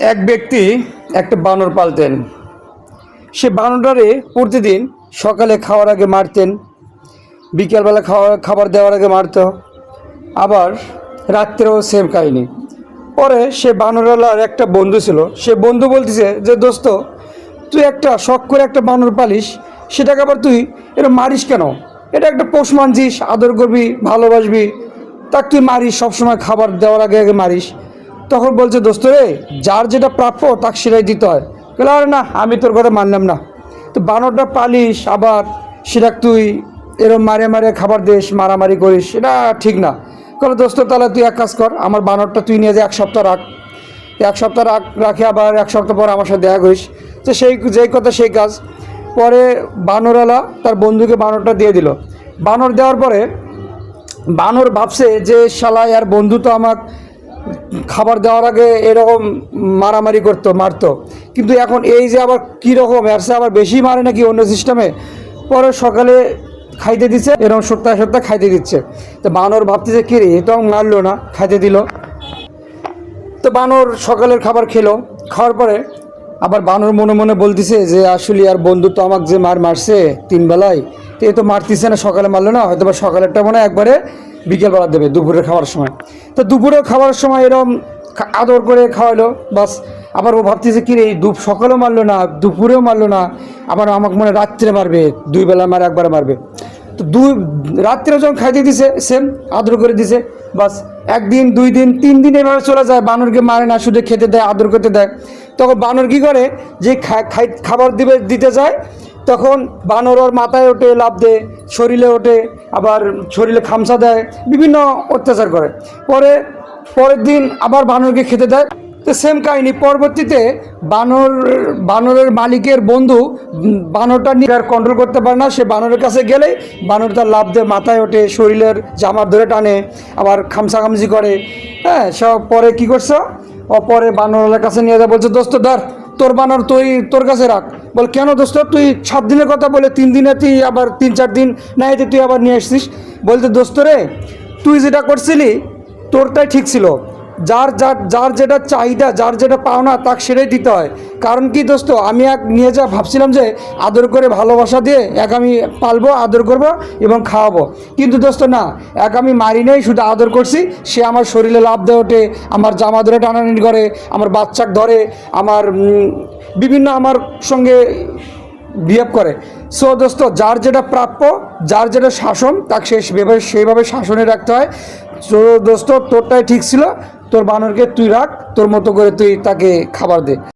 এক ব্যক্তি একটা বানর পালতেন। সে বানরটারে প্রতিদিন সকালে খাওয়ার আগে মারতেন, বিকেলবেলা খাওয়া, খাবার দেওয়ার আগে মারতো, আবার রাত্রেও সেম কাহিনি। পরে সে বানরওয়ালার একটা বন্ধু ছিল, সে বন্ধু বলতেছে যে, দোস্ত, তুই একটা শখ করে একটা বানর পালিস, সেটাকে আবার তুই এটা মারিস কেন? এটা একটা পোষ মানছিস, আদর করবি, ভালোবাসবি তাক তুই মারিস, সবসময় খাবার দেওয়ার আগে আগে মারিস। তখন বলছে, দোস্ত রে, যার যেটা প্রাপ্য তাকে সেটাই দিতে হয়। বলে আরে না, আমি তোর কথা মানলাম না। তো বানরটা পালিস আবার সেটা তুই এরম মারে মারে খাবার দিস, মারামারি করিস এটা ঠিক না। কলে দোস্ত, তাহলে তুই এক কাজ কর, আমার বানরটা তুই নিয়ে যা, এক সপ্তাহ রাখ। এক সপ্তাহ রাখ, রাখে আবার এক সপ্তাহ পর আমার সাথে দেখা করিস। তো সেই, যেই কথা সেই কাজ। পরে বানরওয়ালা তার বন্ধুকে বানরটা দিয়ে দিল। বানর দেওয়ার পরে বানর ভাবছে যে শালায় আর বন্ধু তো আমাকে খাবার দেওয়ার আগে এরকম মারামারি করতো, মারতো। কিন্তু এখন এই যে আবার কীরকম এরসে আবার বেশি মারে নাকি অন্য সিস্টেমে পরে সকালে খাইতে দিচ্ছে এরকম সপ্তাহে সপ্তাহে খাইতে দিচ্ছে। তো বানর ভাবতেছে, কী রে তো মারলো না, খাইতে দিল। তো বানর সকালের খাবার খেলো। খাওয়ার পরে আবার বানর মনে মনে বলতেছে যে, আসলে আর বন্ধু তো আমাকে যে মার মারছে তিন বেলায়, তো এ তো মারতেছে না, সকালে মারলো না। হয়তো বা সকালেরটা মনে হয় একবারে বিকেলবেলা দেবে দুপুরের খাওয়ার সময়। তো দুপুরে খাওয়ার সময় এরকম খা- আদর করে খাওয়ালো, বাস। আবার ও ভাবতেছে কি রে দুপ সকালেও মারলো না, দুপুরেও মারলো না, আবার আমাকে মনে রাত্রে মারবে, দুই বেলা মারে, একবারে মারবে। তো দুই, রাত্রে যখন খাইতে দিছে সেম আদর করে দিছে, বাস। একদিন, দুই দিন, তিন দিন এভাবে চলে যায়, বানরকে মারে না, শুধু খেতে দেয়, আদর করতে দেয়। তখন বানর কী করে, যে খাবার দিবে, দিতে যায় তখন বানর ওর মাথায় ওঠে লাভ দেয়, শরীরে ওঠে, আবার শরীরে খামসা দেয়, বিভিন্ন অত্যাচার করে। পরে, পরের দিন আবার বানরকে খেতে দেয়। তো সেম কাহিনী, পরবর্তীতে বানর, বানরের মালিকের বন্ধু বানরটা নিয়ে আর কন্ট্রোল করতে পারে না। সে বানরের কাছে গেলেই বানর তার লাভ দিয়ে, মাথায় ওঠে, শরীরের জামার ধরে টানে, আবার খামসা খামসি করে। হ্যাঁ সব পরে কি করছ? ও পরে বানরের কাছে নিয়ে যায়, বলছে, দোস্ত, ধর, তোর বানর তুই, তোর কাছে রাখ। বল, কেন দোস্ত? তুই সাত দিনের কথা বলে তিন দিনে তুই আবার তিন, চার দিন না এতে তুই আবার নিয়ে আসছিস? বলতে দোস্ত রে, তুই যেটা করছিলি, তোরটাই ঠিক ছিল। যার যার যার যেটা চাহিদা, যার যেটা পাওনা, তাকে সেটাই দিতে হয়। কারণ কি দোস্ত, আমি এক নিয়ে যা ভাবছিলাম যে আদর করে ভালোবাসা দিয়ে এক আমি পালবো, আদর করব এবং খাওয়াবো। কিন্তু দোস্ত, না, এক আমি মারি নেই, শুধু আদর করছি। সে আমার শরীরে লাভ দিয়ে ওঠে, আমার জামা ধরে টানাটানি করে, আমার বাচ্চাকে ধরে, আমার বিভিন্ন আমার সঙ্গে বিহেভ করে। সো দোস্ত, যার যেটা প্রাপ্য, যার যেটা শাসন, তাকে সে সেভাবে সেইভাবে শাসনে রাখতে হয়। সো দোস্ত, তোরটাই ঠিক ছিল। তোর বানরকে তুই রাখ তোর মতো করে তুই তাকে খাবার দে।